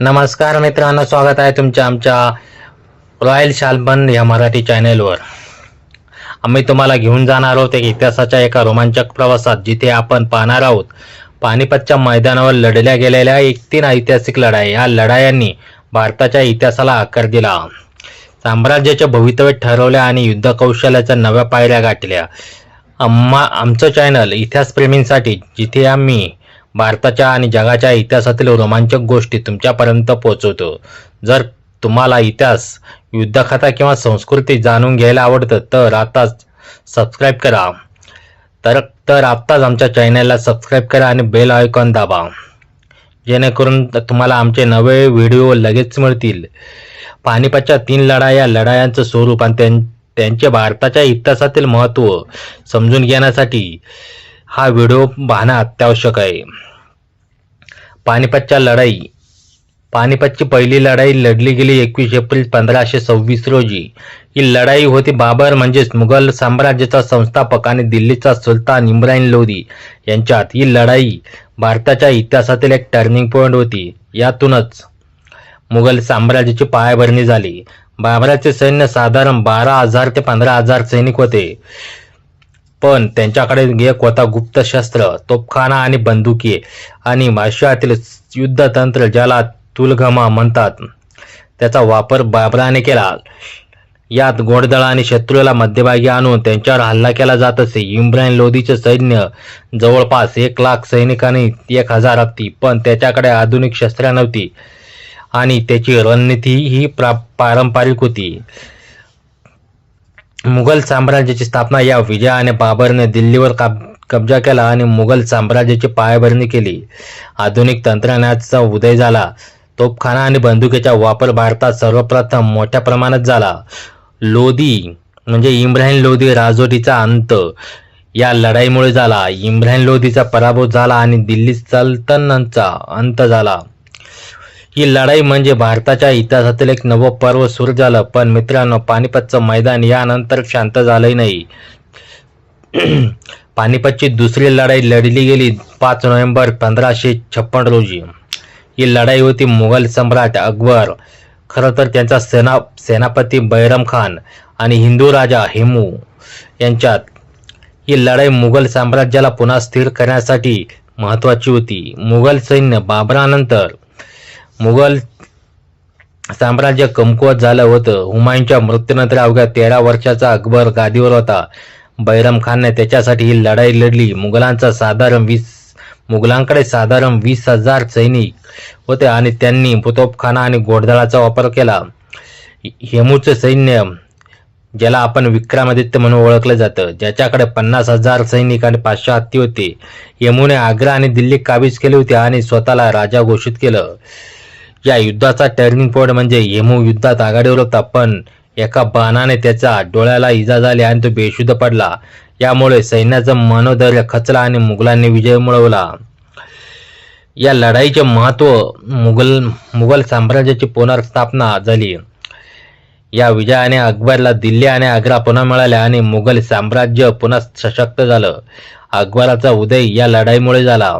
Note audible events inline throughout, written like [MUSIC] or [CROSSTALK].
नमस्कार मित्रांनो स्वागत आहे तुमच्या आमच्या रॉयल शालबन या मराठी चॅनेलवर. आम्ही तुम्हाला घेऊन जाणार आहोत एक इतिहासाच्या एका रोमांचक प्रवासात जिथे आपण पाहणार आहोत पानिपतच्या मैदानावर लढल्या गेलेल्या एक तीन ऐतिहासिक लढाई. या लढायांनी भारताच्या इतिहासाला आकार दिला. साम्राज्याचे भवितव्य ठरवल्या आणि युद्ध कौशल्याच्या नव्या पायऱ्या गाठल्या. आम्हा आमचं चॅनल इतिहासप्रेमींसाठी जिथे आम्ही भारताच्या आणि जगाच्या इतिहासातील रोमांचक गोष्टी तुमच्यापर्यंत पोहोचवतो. जर तुम्हाला इतिहास युद्धकथा किंवा संस्कृती जाणून घ्यायला आवडतं तर आताच सबस्क्राईब करा. तर तर आत्ताच आमच्या चॅनलला सबस्क्राईब करा आणि बेल आयकॉन दाबा. जेणेकरून तुम्हाला आमचे नवे व्हिडिओ लगेच मिळतील. पानिपतच्या तीन लढाया लढायांचं स्वरूप आणि त्यां त्यांचे भारताच्या इतिहासातील महत्त्व समजून घेण्यासाठी हा व्हिडिओ पाहणं अत्यावश्यक आहे. पानिपतच्या लढाई पानिपतची पहिली लढाई लढली गेली एकवीस एप्रिल पंधराशे सव्वीस रोजी. ही लढाई होती बाबर म्हणजेच मुघल साम्राज्याचा संस्थापक आणि दिल्लीचा सुलतान इम्रान लोधी यांच्यात. ही लढाई भारताच्या इतिहासातील एक टर्निंग पॉईंट होती. यातूनच मुघल साम्राज्याची पायाभरणी झाली. बाबराचे सैन्य साधारण बारा हजार ते पंधरा हजार सैनिक होते. पण त्यांच्याकडे एक होता गुप्त शस्त्र तोफखाना आणि बंदुकी आणि आशियातील युद्धतंत्र ज्याला तुलगमा म्हणतात त्याचा वापर बाबराने केला. यात गोडदळ आणि शत्रूला मध्यभागी आणून त्यांच्यावर हल्ला केला जात असे. इम्रान लोधीचे सैन्य जवळपास एक लाख सैनिकांनी एक हजार हत्ती पण त्याच्याकडे आधुनिक शस्त्रे नव्हती आणि त्याची रणनीती ही प्रा पारंपरिक होती. मुघल साम्राज्याची स्थापना या विजयाने बाबरने दिल्लीवर काब कब्जा केला आणि मुघल साम्राज्याची पायाभरणी केली. आधुनिक तंत्रज्ञानाचा उदय झाला. तोपखाना आणि बंदुकीचा वापर भारतात सर्वप्रथम मोठ्या प्रमाणात झाला. लोधी म्हणजे इम्राहिम लोधी राजोटीचा अंत या लढाईमुळे झाला. इम्राहिम लोधीचा पराभव झाला आणि दिल्ली सल्तनचा अंत झाला. ही लढाई म्हणजे भारताच्या इतिहासातील एक नवं पर्व सुरू झालं पण मित्रांनो पानिपतचं मैदान यानंतर शांत झालंही नाही. [CLEARS THROAT] पानिपतची दुसरी लढाई लढली गेली पाच नोव्हेंबर पंधराशे छप्पन रोजी. ही लढाई होती मुघल सम्राट अकबर खरं तर त्यांचा सेना सेनापती बैरम खान आणि हिंदू राजा हेमू यांच्यात. ही लढाई मुघल साम्राज्याला पुन्हा स्थिर करण्यासाठी महत्वाची होती. मुघल सैन्य बाबरानंतर मुघल साम्राज्य कमकुवत झालं होतं. हुमायूनच्या मृत्यूनंतर अवघ्या तेरा वर्षाचा अकबर गादीवर होता. बैरम खानने त्याच्यासाठी ही लढाई लढली. मुघलांचा साधारण वीस मुघलांकडे साधारण वीस हजार सैनिक होते आणि त्यांनी तोफखाना आणि घोडदळाचा वापर केला. हेमूचं सैन्य ज्याला आपण विक्रमादित्य म्हणून ओळखलं जातं ज्याच्याकडे पन्नास हजार सैनिक आणि पाचशे हत्ती होते. यमुने आग्रा आणि दिल्ली काबीज केली होती आणि स्वतःला राजा घोषित केलं. या युद्धाचा टर्निंग पॉईंट म्हणजे येमू युद्धात आघाडीवर होता पण एका बाणाने त्याचा डोळ्याला इजा झाली आणि तो बेशुद्ध पडला. यामुळे सैन्याचं मनोधैर्य खचला आणि मुघलांनी विजय मिळवला. या लढाईचे महत्त्व मुघल मुघल साम्राज्याची पुनर्स्थापना झाली. या विजयाने अकबरला दिल्ली आणि आग्रा पुन्हा मिळाल्या आणि मुघल साम्राज्य पुन्हा सशक्त झालं. अकबराचा उदय या लढाईमुळे झाला.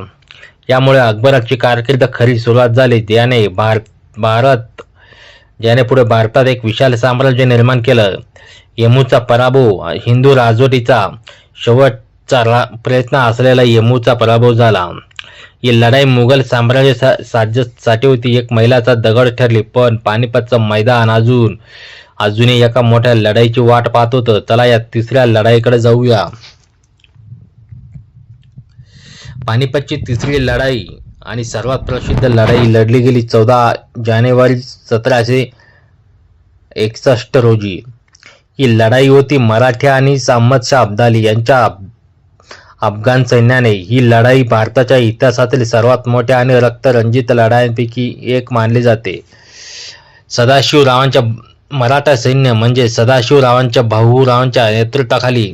यामुळे अकबराची कारकीर्द खरी सुरुवात झाली. त्याने भार भारत ज्याने पुढे भारतात एक विशाल साम्राज्य निर्माण केलं. यमूचा पराभव हिंदू राजवटीचा शेवटचा रा प्रयत्न असलेला यमूचा पराभव झाला. ही लढाई मुघल साम्राज्य सा साज्यसाठी होती. एक महिलाचा दगड ठरली पण पानिपतचं मैदान अजून अजूनही एका मोठ्या लढाईची वाट पाहत होतं. चला या तिसऱ्या लढाईकडे जाऊया. पानिपतची तिसरी लढाई आणि सर्वात प्रसिद्ध लढाई लढली गेली चौदा जानेवारी सतराशे एकसष्ट रोजी. ही लढाई होती मराठा आणि शाह अब्दाली यांच्या अफगाण सैन्याने. ही लढाई भारताच्या इतिहासातील सर्वात मोठ्या आणि रक्तरंजित लढायांपैकी एक मानली जाते. सदाशिवरावांच्या मराठा सैन्य म्हणजे सदाशिवरावांच्या भाऊरावांच्या नेतृत्वाखाली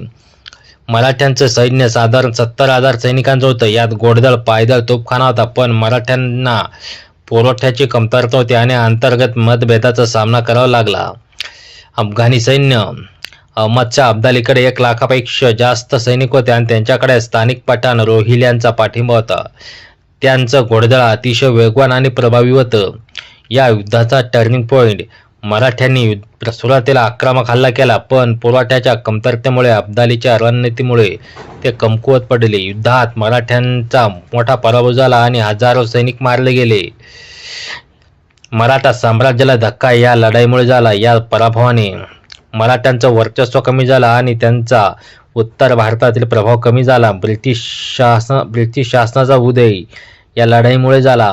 मराठ्यांचं सैन्य साधारण सत्तर हजार सैनिकांचं होतं. यात घोडदळ पायदळ तोफखाना होता पण मराठ्यांना पुरवठ्याची कमतरता होती आणि अंतर्गत मतभेदाचा सामना करावा लागला. अफगाणी सैन्य अहमदच्या अब्दालीकडे एक लाखापेक्षा जास्त सैनिक होते आणि त्यांच्याकडे स्थानिक पठाण रोहिल्यांचा पाठिंबा होता. त्यांचं घोडदळ अतिशय वेगवान आणि प्रभावी होतं. या युद्धाचा टर्निंग पॉइंट मराठ्यांनी युद्ध- सुरुवातीला आक्रमक हल्ला केला पण पुरवठ्याच्या कमतरतेमुळे अब्दालीच्या रणनीतीमुळे ते कमकुवत पडले. युद्धात मराठ्यांचा मोठा पराभव झाला आणि हजारो सैनिक मारले गेले. मराठा साम्राज्याला धक्का या लढाईमुळे झाला. या पराभवाने मराठ्यांचं वर्चस्व कमी झालं आणि त्यांचा उत्तर भारतातील प्रभाव कमी झाला. ब्रिटिश शासन ब्रिटिश शासनाचा उदय या लढाईमुळे झाला.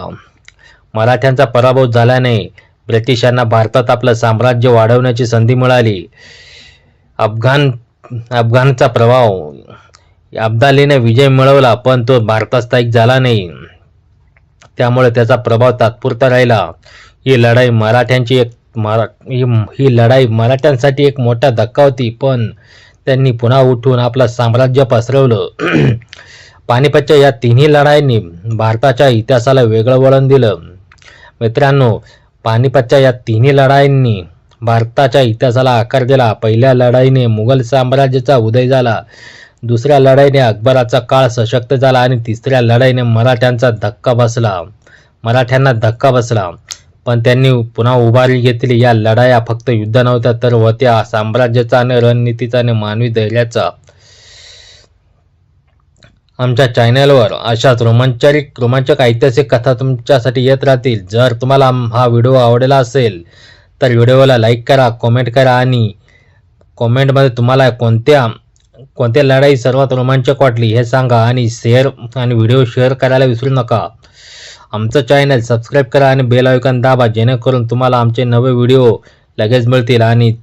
मराठ्यांचा पराभव झाल्याने ब्रिटिशांना भारतात आपलं साम्राज्य वाढवण्याची संधी मिळाली. अफगाण अफगाणचा प्रभाव. अब्दालीने विजय मिळवला पण तो भारतात स्थायिक झाला नाही. त्यामुळे त्याचा प्रभाव तात्पुरता राहिला. ही लढाई मराठ्यांची एक मरा ही लढाई मराठ्यांसाठी एक मोठा धक्का होती पण त्यांनी पुन्हा उठून आपलं साम्राज्य पसरवलं. [CLEARS THROAT] पानिपतच्या या तिन्ही लढाईंनी भारताच्या इतिहासाला वेगळं वळण दिलं. मित्रांनो पानिपतच्या या तिन्ही लढाईंनी भारताच्या इतिहासाला आकार दिला. पहिल्या लढाईने मुघल साम्राज्याचा उदय झाला. दुसऱ्या लढाईने अकबराचा काळ सशक्त झाला आणि तिसऱ्या लढाईने मराठ्यांचा धक्का बसला. मराठ्यांना धक्का बसला. पण त्यांनी पुन्हा उभारी घेतली. या लढाया फक्त युद्ध नव्हत्या तर होत्या साम्राज्याचा आणि रणनीतीचा आणि मानवी धैर्याचा. आमच्या चॅनलवर अशाच रोमांचरिक रोमांचक ऐतिहासिक कथा तुमच्यासाठी येत राहतील. जर तुम्हाला हा व्हिडिओ आवडला असेल तर व्हिडिओला लाईक करा कॉमेंट करा आणि कॉमेंटमध्ये तुम्हाला कोणत्या कोणत्या लढाई सर्वात रोमांचक वाटली हे सांगा आणि शेअर आणि व्हिडिओ शेअर करायला विसरू नका. आमचं चॅनल सबस्क्राईब करा आणि बेल आयकॉन दाबा जेणेकरून तुम्हाला आमचे नवे व्हिडिओ लगेच मिळतील आणि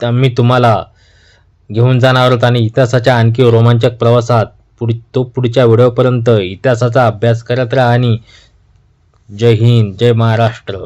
आम्ही तुम्हाला घेऊन जाणार आहोत आणि इतिहासाच्या आणखी रोमांचक प्रवासात. पुढ तो पुढच्या व्हिडिओपर्यंत इतिहासाचा अभ्यास करत राहा आणि जय हिंद जय महाराष्ट्र.